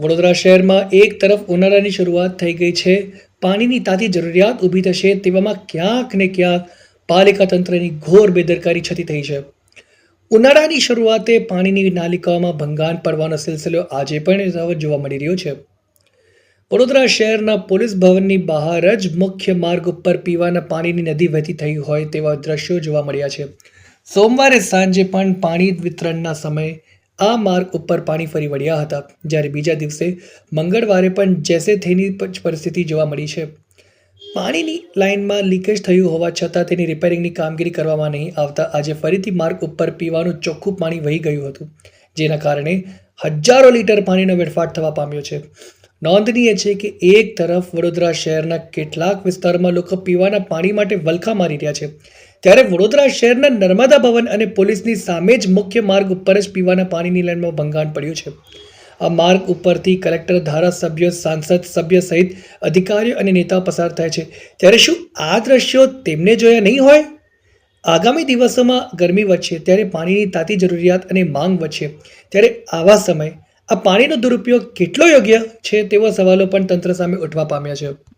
વડોદરા શહેરમાં એક તરફ ઉનાળાની શરૂઆત થઈ ગઈ છે. પાણીની તાતી જરૂરિયાત ઊભી થશે તેવામાં ક્યાંક ને ક્યાંક પાલિકા તંત્રની ઘોર બેદરકારી છતી થઈ છે. ઉનાળાની શરૂઆતે પાણીની નાલિકાઓમાં ભંગાણ પડવાનો સિલસિલો આજે પણ જોવા મળી રહ્યો છે. વડોદરા શહેરના પોલીસ ભવનની બહાર જ મુખ્ય માર્ગ ઉપર પીવાના પાણીની નદી વહેતી થઈ હોય તેવા દ્રશ્યો જોવા મળ્યા છે. સોમવારે સાંજે પણ પાણી વિતરણના સમયે આ માર્ગ ઉપર પાણી ફરી વળ્યા હતા, જ્યારે બીજા દિવસે મંગળવારે પણ જેસે થેની પરિસ્થિતિ જોવા મળી છે. પાણીની લાઇનમાં લીકેજ થયું હોવા છતાં તેની રિપેરિંગની કામગીરી કરવામાં નહીં આવતા આજે ફરીથી માર્ગ ઉપર પીવાનું ચોખ્ખું પાણી વહી ગયું હતું, જેના કારણે હજારો લીટર પાણીનો વેડફાટ થવા પામ્યો છે. નોંધનીય છે કે એક તરફ વડોદરા શહેરના કેટલાક વિસ્તારોમાં લોકો પીવાના પાણી માટે વલખા મારી રહ્યા છે. ત્યારે વડોદરા શહેરના નર્મદા ભવન અને પોલીસની સામે જ મુખ્ય માર્ગ ઉપર જ પીવાના પાણીની લાઇનમાં ભંગાણ પડ્યું છે. આ માર્ગ ઉપરથી કલેક્ટર, ધારાસભ્યો, સાંસદ સભ્ય સહિત અધિકારીઓ અને નેતાઓ પસાર થાય છે. ત્યારે શું આ દ્રશ્યો તેમને જોયા નહીં હોય? આગામી દિવસોમાં ગરમી વધશે, ત્યારે પાણીની તાતી જરૂરિયાત અને માંગ વધશે. ત્યારે આવા સમય આ પાણીનો દુરુપયોગ કેટલો યોગ્ય છે તેવા સવાલો પણ તંત્ર સામે ઉઠવા પામ્યા છે.